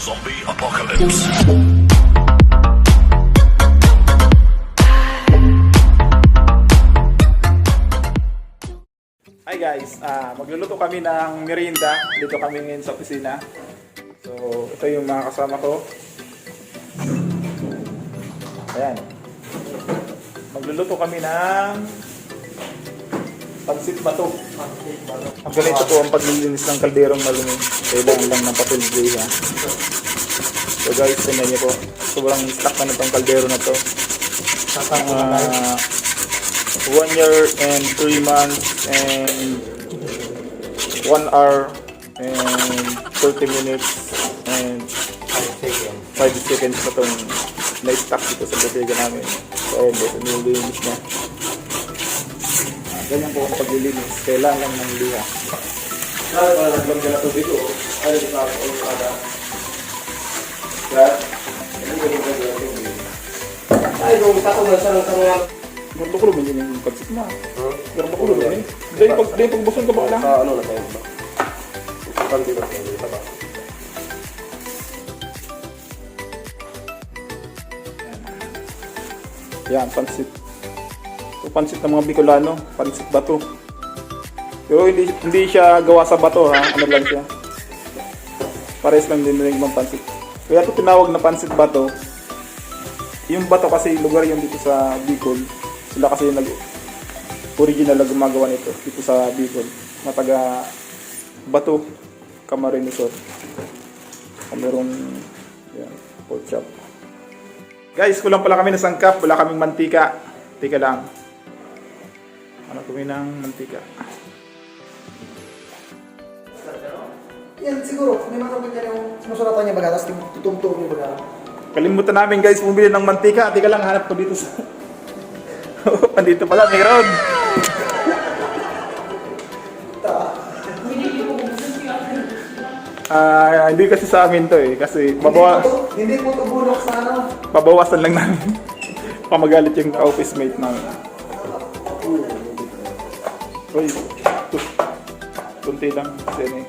Zombie Apocalypse. Hi guys, ah magluluto kami ng merienda. Dito kami ngayon sa opisina. So, ito yung mga kasama ko. Ayan. Magluluto kami ng pansit bato. Ang ganito po ang paglilinis ng kalderong malumi. Kailangan lang ng papel gray ha. So guys, tingnan niyo po. Sobrang stock na itong kaldero na to. Ah, one year and three months and one hour and 30 minutes and 5 seconds na itong na-stack dito sa bodega namin. So, ayun, boss, nililinis na. Ah, ganyan po ang paglilinis. Kailangan lang ng liha. Sabi ko, naglagyan na tubig ko. Ano yung tao ko kada? Brad, ano yung naglagyan na tubig? Ay, kung tako na sa mga... Ganito ko naman yun yung pansit na. Ganito ko naman eh. Dahil pag, dahil pagbuson ka ba lang? Sa ano na tayo ba? Usukan dito tayo dito ba? Yan, pansit. Ito pansit ng mga Bicolano, pansit bato. Pero hindi, hindi siya gawa sa bato ha, ano lang siya. Pares lang din rin ng pansit. Kaya ito tinawag na pansit bato. Yung bato kasi lugar yung dito sa Bicol. Sila kasi yung nag original na gumagawa nito dito sa Bicol. Mataga bato Camarines Merong yan, pork chop. Guys, kulang pala kami ng sangkap. Wala kaming mantika. Tika lang. Ano kami ng mantika? Yan siguro, may mga kapag yung sinusulatan niya baga, tapos tutumtong yung baga. Kalimutan namin guys, bumili ng mantika. Tika lang, hanap ko dito sa... Andito pala, meron. Ah, hindi kasi sa amin to eh. Kasi babawa, Hindi po Hindi po ito bulok sa ano. babawasan lang namin. Pamagalit yung office mate namin. Uy. Kunti lang kasi ni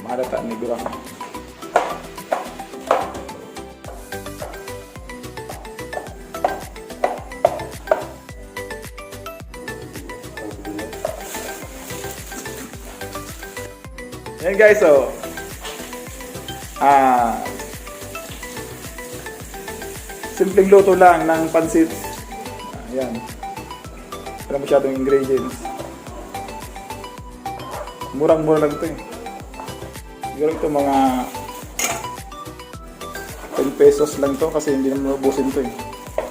mahalata ni Gurang. Yan guys, so ah simpleng luto lang ng pansit. Ayan. Wala masyadong ingredients. Murang-mura lang ito eh. Siguro ito mga 10 pesos lang to kasi hindi naman mabusin to eh.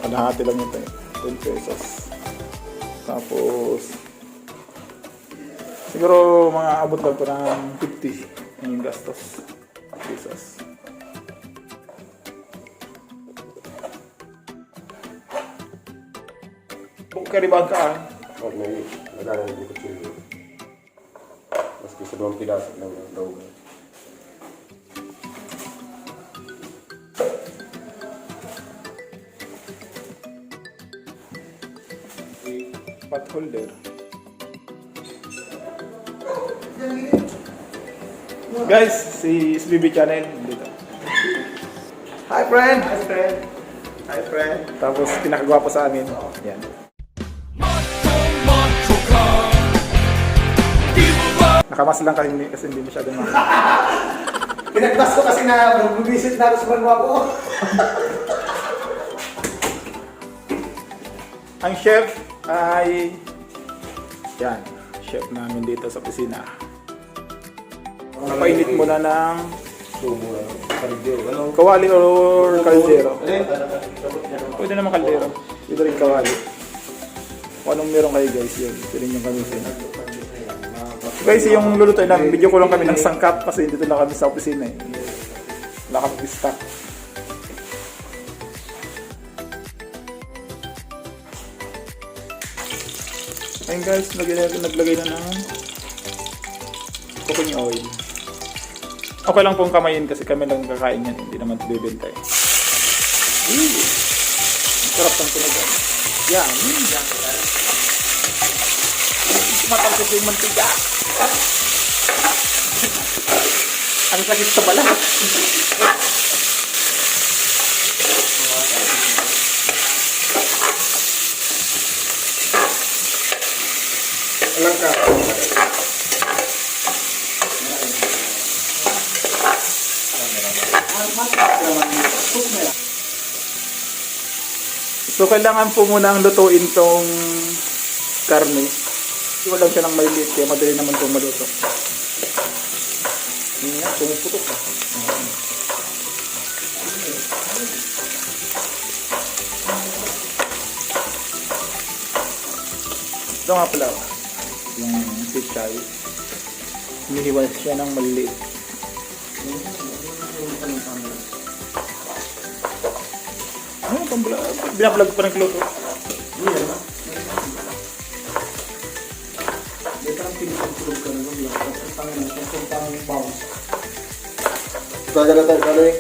Kalahati lang ito eh. 10 pesos. Tapos siguro mga abot lang ito ng 50 ang gastos. Pesos. Kung karibang ka ah. Huwag na yun. Nagana na yung kutsilyo. Ng daw. pot holder. Guys, si SBB channel dito. Hi friend! Hi friend. Hi friend. Tapos pinakagwapo sa amin. Yan. Nakamas lang kasi, kasi hindi masyado mga. Pinagdas ko kasi na mag-visit na ako sa banwa ko. Ang chef ay yan, chef namin dito sa opisina. Napainit muna ng. Ano? kawali or kaldero. Pwede naman kaldero. Pwede rin kawali. Kung anong meron kayo guys yun. Pwede nyo gamitin. Guys, yung lulutoy namin, video ko lang kami ng sangkap kasi dito lang kami sa opisina eh. Wala kami stock. Ayun guys, naglagay na, naglagay na ng cooking oil. Okay lang pong kamayin kasi kami lang kakain yan, hindi naman bibenta eh. Ooh, ang sarap ng tunog. Yan. Yan. Matalsik yung mantika. Ang sakit sa balat. Alang ka. So, kailangan po muna ang lutuin tong karne. Iwan lang siya ng maliit, kaya madali naman itong maluto. Hindi nga, pumuputok ka. Ito nga pala, yung pichay. Hinihiwa siya ng maliliit. Ano, pambula, binablog pa ng kloto. Na tayo, kano eh.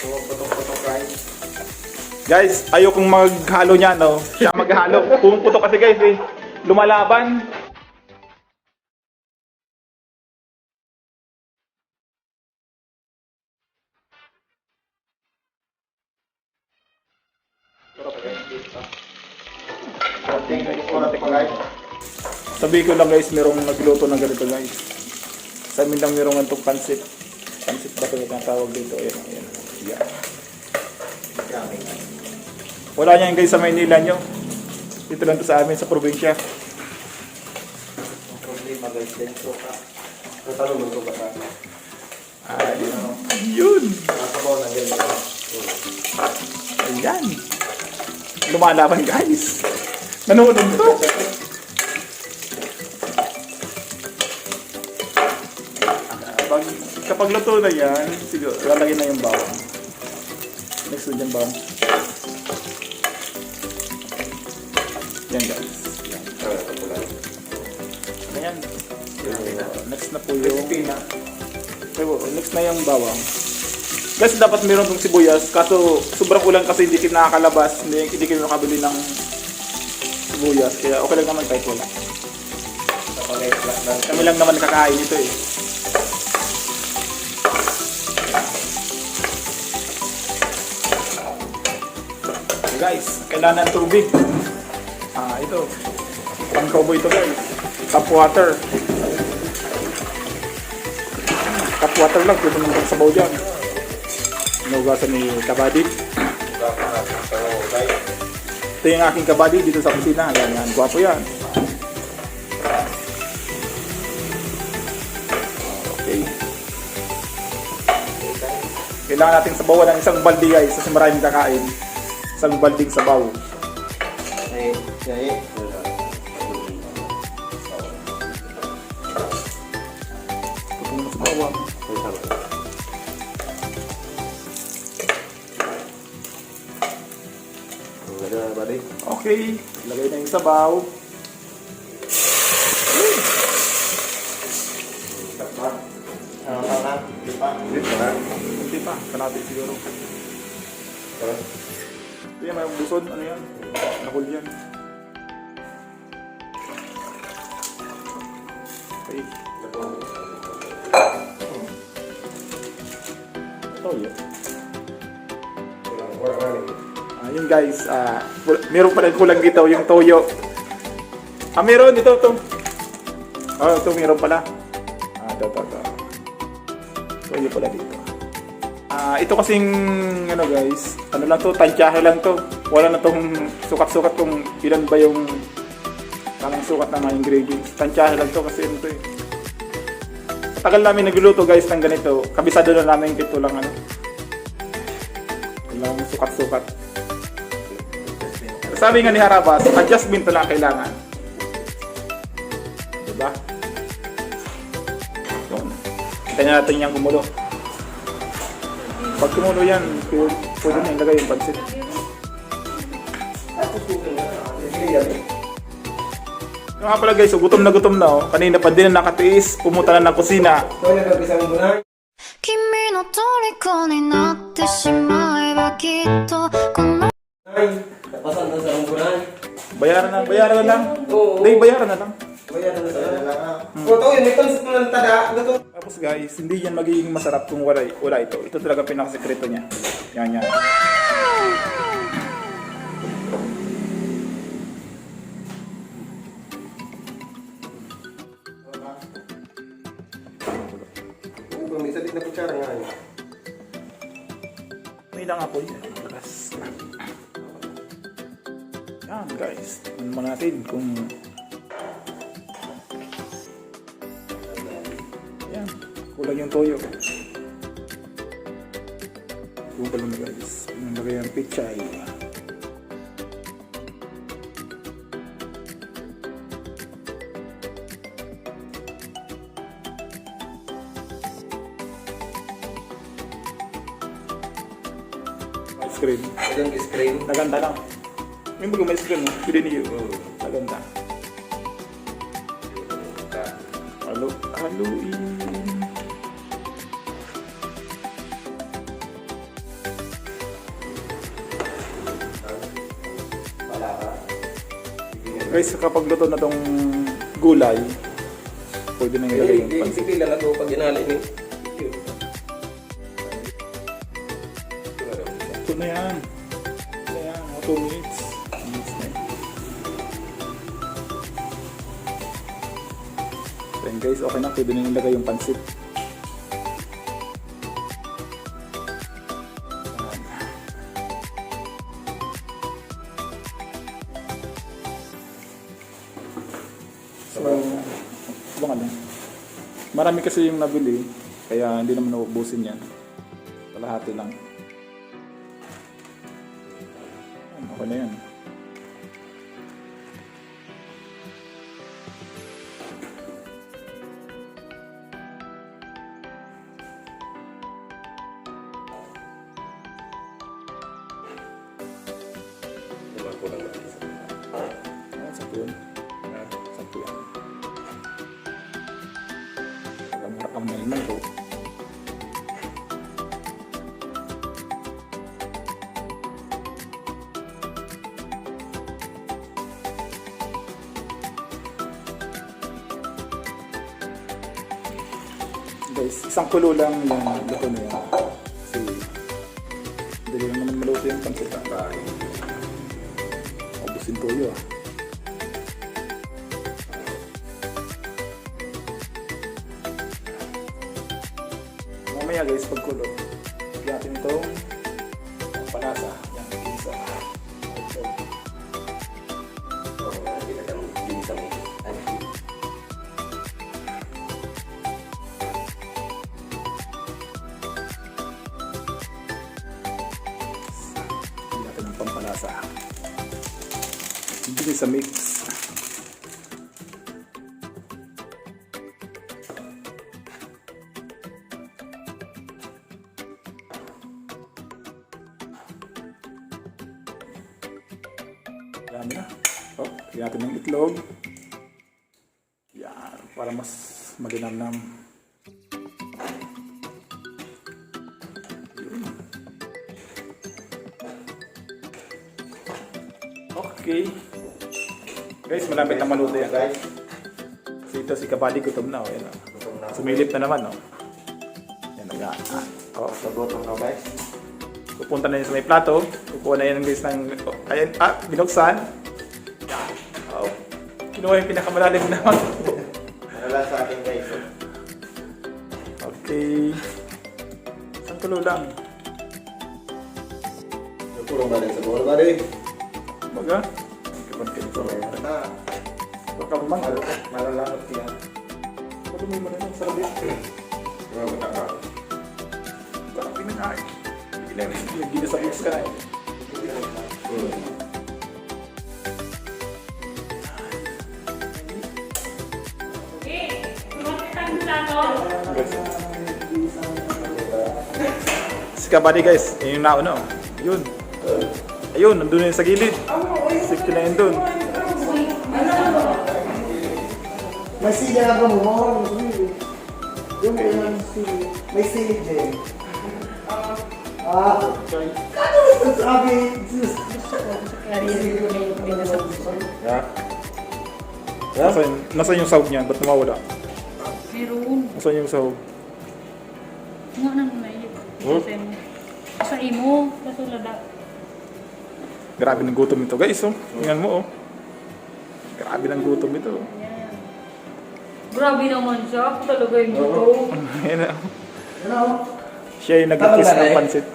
Putok-putok rice. Guys, ayokong maghalo niya, no? Siya maghalo. Pumuputok kasi guys, eh. Lumalaban. Sabi ko lang guys, merong nagluto ng ganito guys. Sa amin lang merong antong pansit. Pansit ba ito yung tawag dito? Ayan, ayan. Yeah. Wala niyan guys sa Maynila nyo. Dito lang to sa amin sa probinsya. Ang problema guys, dentro ka. Natanong mo ito ba sa akin? Ayun. Ayun. Nakabaw na ganito. Ayan. Lumalaban guys. Nanonood to. Kapag luto na yan, siguro, lalagyan na yung bawang. Next na dyan bawang. Yan guys. Yan. Ayan. Next na po yung... Next na yung bawang. Guys, dapat meron tong sibuyas. Kaso, sobrang ulan kasi hindi kita nakakalabas. Hindi, hindi kita nakabili ng sibuyas. Kaya okay lang naman kahit wala. Kami lang naman kakain ito eh. Guys, kailangan ng tubig. Ah, ito. Pang cowboy ito guys. Tap water. Tap water lang, pwede naman sabaw dyan. Inugasan ni Kabady. Ito yung aking kabady dito sa kusina. Yan, yan. Gwapo yan. Okay. Kailangan natin sabawan ng isang balde guys kasi maraming kakain. Isang balding sabaw. Eh, eh. Muna sabawan. Okay. Lagay na yung sabaw. Hindi pa. Kalati siguro. Ito yan, may buson. Ano yan? Nakul yan. Okay. Ito yun. Ayun guys, ah wal- meron pa rin kulang dito yung toyo. Ah, meron dito to. Oh, ito meron pala. Ah, ito, ito, ito. Toyo pala dito. Ah, ito kasing ano guys, ano lang to, tansyahe lang to. Wala na tong sukat-sukat kung ilan ba yung tamang sukat ng mga ingredients. Tansyahe lang to kasi ano to eh. Tagal namin nagluluto guys ng ganito, kabisado na namin ito lang ano. Walang sukat-sukat. Sabi nga ni Harabas, adjustment na lang kailangan. Diba? Yun. Na natin yung kumulo. Pag kumulo yan, pwede pwede na ilagay yung pansit. Yung nga pala guys, so gutom na gutom na oh. Kanina pa din na nakatiis, pumunta na ng kusina. Ito na nag-isang muna. 君の虜になってしまえばきっとこの Ay, napasan na sa unggunan. Bayaran na, bayaran na lang. Oo. Hindi, bayaran na lang. Bayan na sa unggunan. O, ito yun, may concept na ng tada. Ito. Tapos guys, hindi yan magiging masarap kung wala, wala ito. Ito talaga pinakasekreto niya. Yan yan. Ito, Yan. Kulang yung toyo. Kulang na guys. Nalagay ang pichay. Ice cream. Ito yung screen. Naganda lang. May mga may screen, no? Pili niyo. Naganda. Halo, haluin. Guys, kapag luto na tong gulay, pwede na ilagay yung Hindi, pansit. hindi lang ito pag inalin eh. Okay na. Pwede na ilagay yung pansit. So, abangan lang. Marami kasi yung nabili, kaya hindi naman naubusin yan. Kalahati lang. Yan, Okay na yan. Ayan, sakto yun. Sakto yan. Alam mo, ang naman ko. Guys, isang kulo lang yung luto na yan. Kasi, dali lang naman maluto yung pansita. Ubusin ko yun. Mamaya guys, pag kulo, lagyan natin itong panasa. Yan, isa. Lagyan natin ng pampalasa. Hindi sa mix. Malinamnam. Okay. Guys, malapit na maluto yan guys. Kasi ito si Kabady gutom na. Oh, yan, oh. Sumilip na naman. Oh. Yan, nag ah, oh. Nagutom ka guys. Pupunta na yun sa may plato. Kukuha na yan guys ng... Oh, ayan, ah, binuksan. Yan. Oh. Kinuha yung pinakamalalim na. Isang tulo lang. Yung puro ba sa buwan ba rin? Baga. Kapag ganito. Na. Huwag Kabady guys, yun yung nauna oh. Yun. Ayun, nandun na yun sa gilid. Safety na yun dun. May sili na ka mo. Yung yung sili. May sili din. Ah. Sabi. Yeah. Nasaan, nasaan yung sahog niyan? Ba't nawawala? Meron. Nasaan yung sahog? Nga nang mainit. Hmm? Sa imo, kaso lada. Grabe ng gutom ito guys oh. Tingnan mo oh. Grabe ng gutom ito. oh. Grabe naman siya. Ako talaga yung gusto. Ayan na. Ano? Siya yung nag-kiss ng eh? pansit.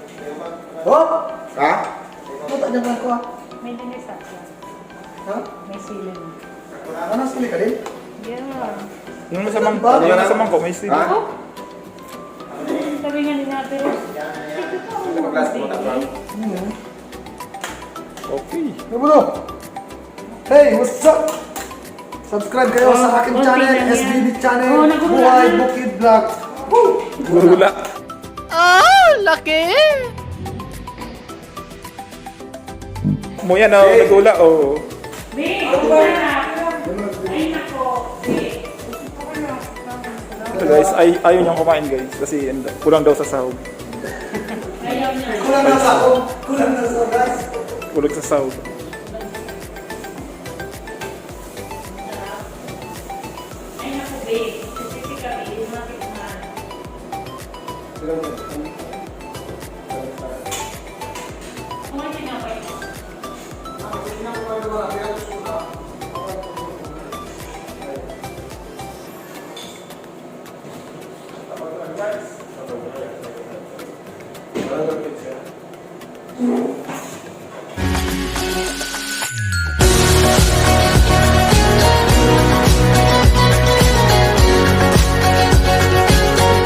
Oh! Ha? Puta niya ba ko ah? May dinisa siya. Ha? May siling. Ano, sili ka din? Yeah. Yung masamang, Ba? yung masamang ko, may sili. Ha? Oh! Sabi nga ni Ate Rose, Okay. Nabulo! Hey, what's up? Subscribe kayo sa aking konti channel, yan. SBB channel, Oh, Buhay. Bukid Vlog. Woo! Gula. Ah, laki! Mo yan oh, nagula oh. Be, ako ba na? Ay nako, be. Ito guys, ay, ayaw niyang kumain guys. Kasi kulang daw sa sahog. Kulang na sa ako. Kulang na sa guys. Kulang sa sahog. Ay nako, be. Sisisi ka, be. Lumapit na.